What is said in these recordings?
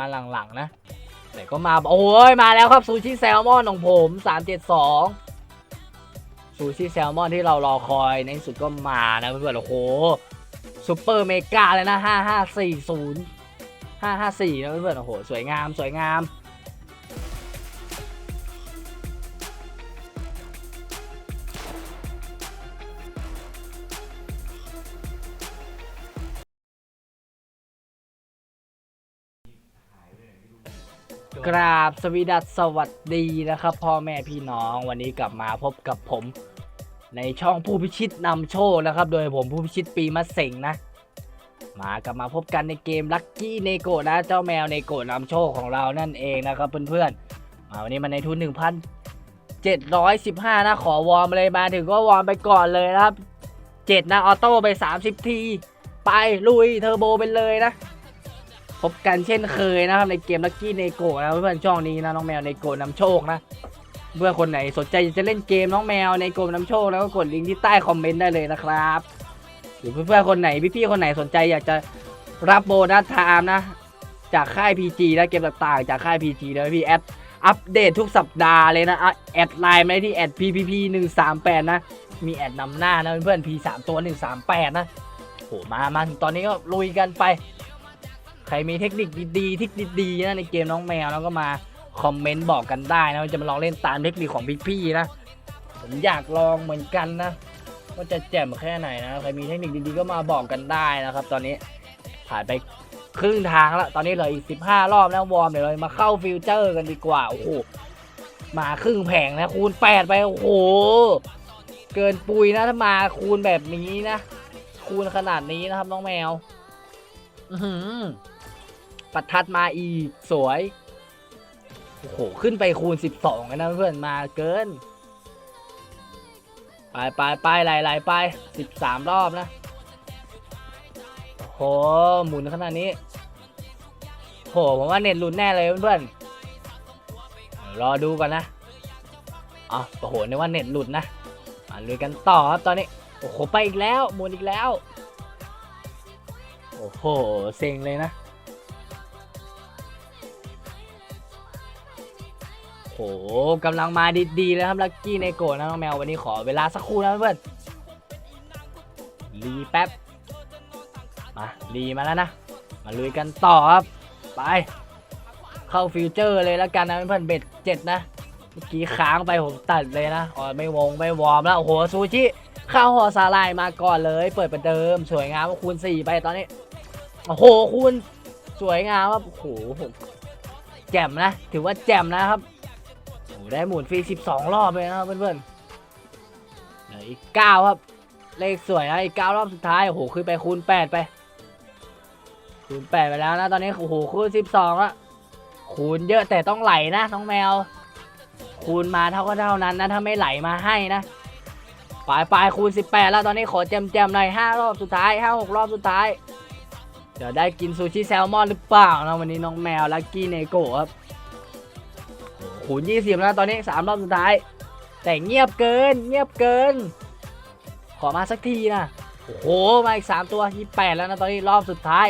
มาหลังๆนะแต่ก็มาโอ้ยมาแล้วครับซูชิแซลมอนของผม372ซูชิแซลมอนที่เรารอคอยในสุดก็มานะเพื่อนๆโอ้โหซูเปอร์เมกาเลยนะ 5540 554นะเพื่อนๆโอ้โหสวยงามสวยงาม กราบสวีดัสสวัสดีนะครับ พ่อแม่พี่น้องวันนี้กลับมาพบกับผม ในช่องผู้พิชิตนำโชคนะครับ โดยผมผู้พิชิตปีมะเสงนะ มากลับมาพบกันในเกมลั c กี้เนโกนะ เจ้าแมวเนโกนำโชคของเรานั่นเองนะครับเพื่อนๆมาวันนี้มาในทุน 1,715 นะ ขอวอร์มเลยมาถึงก็วอร์มไปก่อนเลยนะครับ 7 นะ ออโต้ไป 30 ที ไปลุยเทอร์โบไปเลยนะ พบกันเช่นเคยนะครับในเกมลั c กี้เนโกนะเพื่อนๆช่องนี้นะน้องแมวเนโกนำโชคนะเพื่อนคนไหนสนใจจะเล่นเกมน้องแมวในโกนำโชคแล้วก็กดลิงก์ที่ใต้คอมเมนต์ได้เลยนะครับ หรือเพื่อนๆคนไหนพี่ๆคนไหนสนใจอยากจะรับโบนัสไทม์นะ จากค่าย PG และเกมต่างๆ จากค่าย PG นะพี่แอดอัปเดตทุกสัปดาห์เลยนะแอดไลน์ได้ที่แอด PPP 138นะมีแอดนำหน้านะเพื่อนๆ P 3 ตัว 138 นะโหมามาถึงตอนนี้ก็ลุยกันไป ใครมีเทคนิคดีๆทคนิคดีๆนะในเกมน้องแมวแล้วก็มาคอมเมนต์บอกกันได้นะว่าจะมาลองเล่นตามเทคนิคของพี่ๆนะผมอยากลองเหมือนกันนะว่าจะแจ่มแค่ไหนนะใครมีเทคนิคดีๆก็มาบอกกันได้นะครับ ตอนนี้ผ่านไปครึ่งทางแล้วตอนนี้เหลืออีก 15 รอบแล้ววอร์มเดี๋ยวเรามาเข้าฟิวเจอร์กันดีกว่าโอ้โหมาครึ่งแผงนะคูณ 8 ไปโอ้โหเกินปุยนะถ้ามาคูณแบบนี้นะ คูณขนาดนี้นะครับน้องแมว อือหือ ปัดทัดมาอีกสวย โอ้โห ขึ้นไปคูณ 12กันนะเพื่อนมาเกิน ไปไปไปไหลไหลไปสิบสามรอบนะโห หมุนขนาดนี้ โห ผมว่าเน็ตหลุดแน่เลยเพื่อนรอดูก่อนนะอ๋อโอ้โหนึกว่าเน็ตหลุดนะมาลุยกันต่อครับตอนนี้ โอ้โห ไปอีกแล้วหมุนอีกแล้ว โอ้โห เซ็งเลยนะ โหกำลังมาดีๆแล้วครับลักกี้ในโกะนะน้องแมววันนี้ขอเวลาสักครู่นะเพื่อนรีแป๊บมารีมาแล้วนะ มาลุยกันต่อครับ ไป เข้าฟิวเจอร์เลยแล้วกันนะเพื่อนเบ็ดเจ็ดนะเมื่อกี้ค้างไปผมตัดเลยนะอ๋อไม่วงไม่วอร์มแล้วโอ้โหซูชิข้าวห่อสาลายมาก่อนเลย เปิดประเดิม สวยงามคูณสี่ไปตอนนี้โอ้โหคูณสวยงามครับโอ้โหผมแจ่มนะ ถือว่าแจ่มนะครับ ได้หมุนฟรี 12 รอบเลยนะครับเพื่อนๆเหลืออีก 9 ครับ เลขสวยนะอีก 9 รอบสุดท้าย โอ้โหขึ้นไปคูณ 8 ไป คูณ 8 ไปแล้วนะ ตอนนี้ โอ้โห คูณ 12แล้วคูณเยอะแต่ต้องไหลนะ น้องแมว คูณมาเท่าก็เท่านั้นนะ ถ้าไม่ไหลมาให้นะปลายปลายคูณ 18 แล้วตอนนี้ขอแจมแจมๆหน่อย5รอบสุดท้าย 5 6 รอบสุดท้าย เดี๋ยวได้กินซูชิแซลมอนหรือเปล่านะวันนี้น้องแมวลักกี้เนโกะครับ คูณ20แล้วตอนนี้3รอบสุดท้าย แต่เงียบเกิน เงียบเกิน ขอมาสักทีนะโอ้โหมาอีก3ตัว28แล้วนะตอนนี้รอบสุดท้าย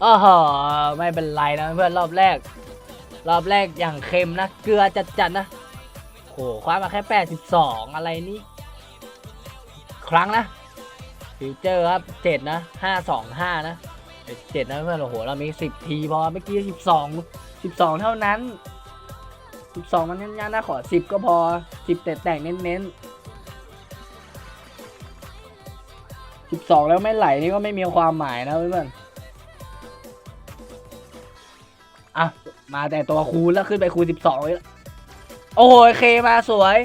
โอ้โหไม่เป็นไรนะเพื่อนรอบแรก รอบแรกอย่างเค็มนะ เกลือจัดๆนะโอ้โหคว้ามาแค่82อะไรนี่ครั้งนะฟิวเจอร์ครับ7นะ525นะ7นะเพื่อนโอ้โหเรามี10ทีพอเมื่อกี้12 12เท่านั้น 12มันยันๆนะขอ10ก็พอ10แต่แต่งเน้นๆ12แล้วไม่ไหลนี่ก็ไม่มีความหมายนะเพื่อนอะ มาแต่ตัวคูณแล้วขึ้นไปคูณ12เลยโอ้โหเคมาสวย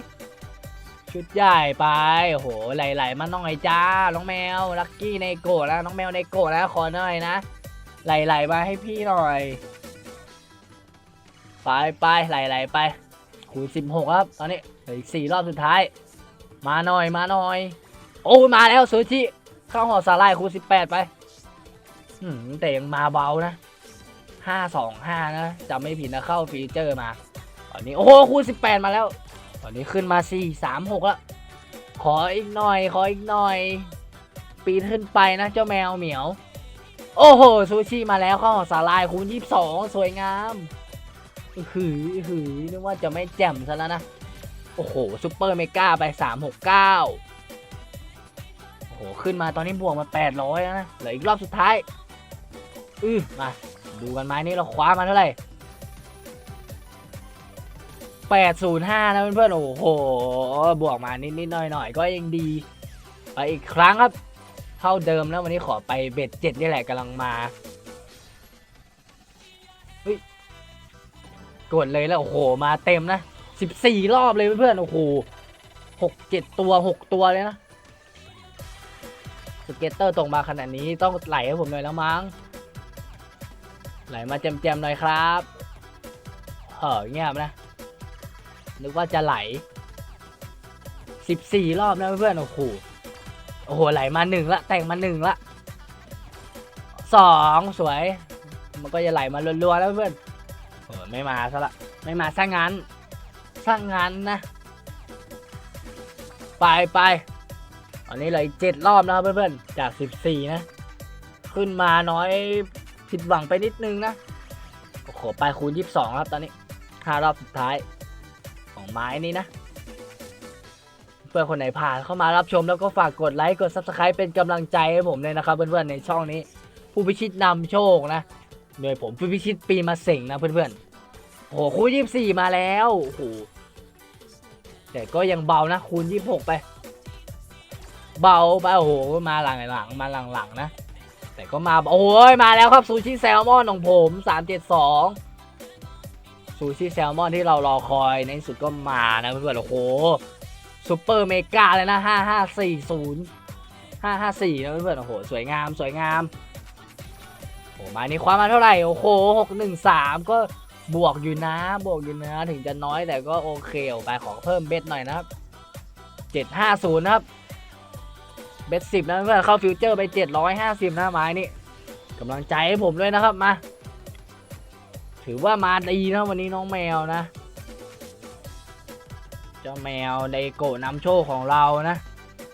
ชุดใหญ่ไปโอ้โหไหลๆมาน้องไอจ้า น้องแมว ลักกี้ในโกะแล้วน้องแมวในโกะแล้วขอหน่อยนะไหลๆมาให้พี่หน่อย ไปไปไหลๆไปคูณ16ครับตอนนี้เหลืออีก4รอบสุดท้าย มาหน่อยมาหน่อย โอ้มาแล้วซูชิเข้าหอสาลายคูณ18ไปหืมแต่ยังมาเบานะ525นะจำไม่ผิดนะเข้าฟีเจอร์มา ตอนนี้โอ้โหคูณ18มาแล้ว ตอนนี้ขึ้นมา4 3 6แล้วขออีกหน่อยขออีกหน่อย ปีนขึ้นไปนะ เจ้าแมวเหมียว โอ้โหซูชิมาแล้วข้าวสาลายคูณยี่สองสวยงาม หือหือนึกว่าจะไม่แจ่มซะแล้วนะ โอ้โหซุปเปอร์เมกาไปสามหกเก้าโอ้โห ขึ้นมาตอนนี้บวกมาแปดร้อยแล้วนะ เหลืออีกรอบสุดท้าย อือมา ดูกันไหมนี่เราคว้ามาเท่าไหร่แปดศูนย์ห้านะเพื่อนๆ โอ้โห บวกมานิดๆหน่อยๆ ก็ยังดี ไปอีกครั้งครับ เท่าเดิมแล้ววันนี้ขอไปเบ็ดเจ็ดนี่แหละกำลังมาเฮ้ย กดเลยแล้ว โอ้โห มาเต็มนะสิบสี่รอบเลยเพื่อน โอ้โหหกเจ็ดตัวหกตัวเลยนะสเก็ตเตอร์ตกมาขนาดนี้ต้องไหลให้ผมหน่อยแล้วมั้ง ไหลมาแจมๆหน่อยครับเฮ้อเงียบนะ นึกว่าจะไหลสิบสี่รอบนะเพื่อนโอ้โหโอ้โหไหลมาหนึ่งละ แต่งมาหนึ่งละสองสวย มันก็จะไหลมารัวนๆแล้วเพื่อน โอ้โหไม่มาซะละ ไม่มาซะงั้นซะงั้นนะ ไปไปตอนนี้เหลยเจ็ดรอบนะครับเพื่อนๆ จากสิบสี่นะ ขึ้นมาน้อยผิดหวังไปนิดนึงนะ โอ้โห ไปคูณยี่สิบสองครับตอนนี้ห้ารอบสุดท้ายของไม้นี้นะ เพื่อนคนไหนผ่านเข้ามารับชมแล้วก็ฝากกดไลค์ กด subscribe เป็นกำลังใจให้ผมเลยนะครับเพื่อนๆ ในช่องนี้ ผู้พิชิตนำโชคนะ โดยผมพิชิตปีมาเสงนะเพื่อนๆโอ้โหคูณยี่สี่มาแล้วโอ้โหแต่ก็ยังเบานะคูณยี่หกไป เบาไปโอ้โหมาหลังหลังๆมาหลังๆนะ แต่ก็มาโอ้ยมาแล้วครับซูชิแซลมอนของผมสามเจ็ดสองซูชิแซลมอนที่เรารอคอยในสุดก็มานะเพื่อนๆโอ้โหซูเปอร์เมกาเลยนะห้าห้าสี่ศูนย์ห้าห้าสี่นะเพื่อนๆโอ้โหสวยงามสวยงาม โอ้มานี่ความมาเท่าไหร่ โอ้โหหกหนึ่งสามก็บวกอยู่นะ บวกอยู่นะ ถึงจะน้อยแต่ก็โอเคออกไปขอเพิ่มเบ็ดหน่อยนะครับเจ็ดห้าศูนย์นะครับ เบ็ดสิบนะเพื่อนเข้าฟิวเจอร์ไปเจ็ดร้อยห้าสิบนะไม้นี่กำลังใจให้ผมด้วยนะครับมา ถือว่ามาดีนะวันนี้น้องแมวนะ เจ้าแมวในโกะนำโชคของเรานะ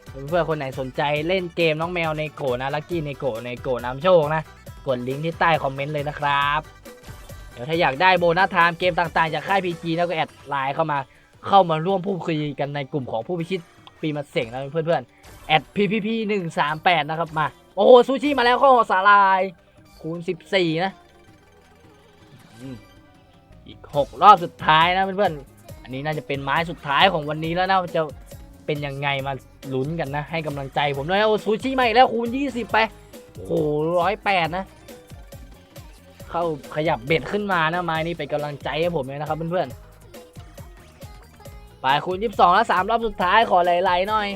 เพื่อนๆคนไหนสนใจเล่นเกมน้องแมวในโกนะลักกี้ในโกในโกะนำโชคนะ กดลิงก์ที่ใต้คอมเมนต์เลยนะครับ เดี๋ยวถ้าอยากได้โบนัสไทม์เกมต่างๆ จากค่าย PG แล้วก็แอดไลน์เข้ามาเข้ามาร่วมพูดคุยกันในกลุ่มของผู้พิชิตปีมาเสงนะเพื่อนๆแอด PPP 1 3 8นะครับมา โอ้โหซูชิมาแล้วข้าวห่อสาลาย คูณ14นะอืมอีก6รอบสุดท้ายนะเพื่อนๆอันนี้น่าจะเป็นไม้สุดท้ายของวันนี้แล้วนะจะเป็นยังไงมาลุ้นกันนะ ให้กำลังใจผมด้วยนะโอ้ซูชิมาอีกแล้วคูณ20ไป โอ้โหร้อยแปดนะ เข้าขยับเบ็ดขึ้นมานะไม้นี่เป็นกำลังใจให้ผมเลยนะครับเพื่อนๆ ไปคูณ22แล้ว3รอบสุดท้ายขอไหลๆหน่อย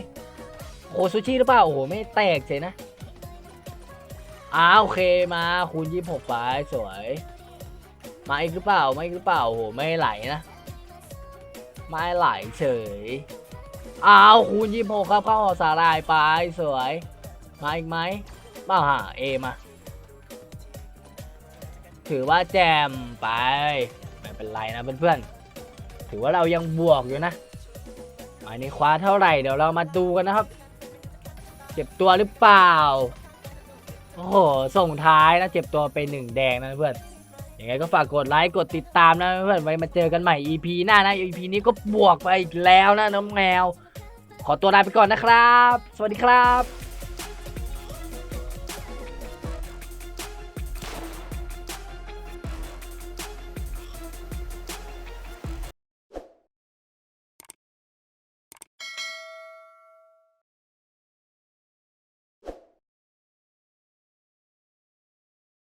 โอ้ซูชิหรือเปล่า โอ้โห ไม่แตกเฉยนะ อ้าโอเคมาคูณยี่หกไปสวย มาอีกหรือเปล่าไม่อีกหรือเปล่า โอ้โห ไม่ไหลนะ ไม่ไหลเฉยอ้าวคูณยี่หกครับเข้าสาลายไปสวย มาอีกไหม บ้าฮะเอมา ถือว่าแจมไป ไม่เป็นไรนะเพื่อนๆ ถือว่าเรายังบวกอยู่นะอันนี้คว้าเท่าไหร่เดี๋ยวเรามาดูกันนะครับ เจ็บตัวหรือเปล่า โอ้โห ส่งท้ายนะเจ็บตัวไปหนึ่งแดงนะเพื่อนยังไงก็ฝากกดไลค์กดติดตามนะเพื่อนไว้มาเจอกันใหม่ EP หน้านะ EP นี้ก็บวกไปอีกแล้วนะน้องแมว ขอตัวลาไปก่อนนะครับ สวัสดีครับ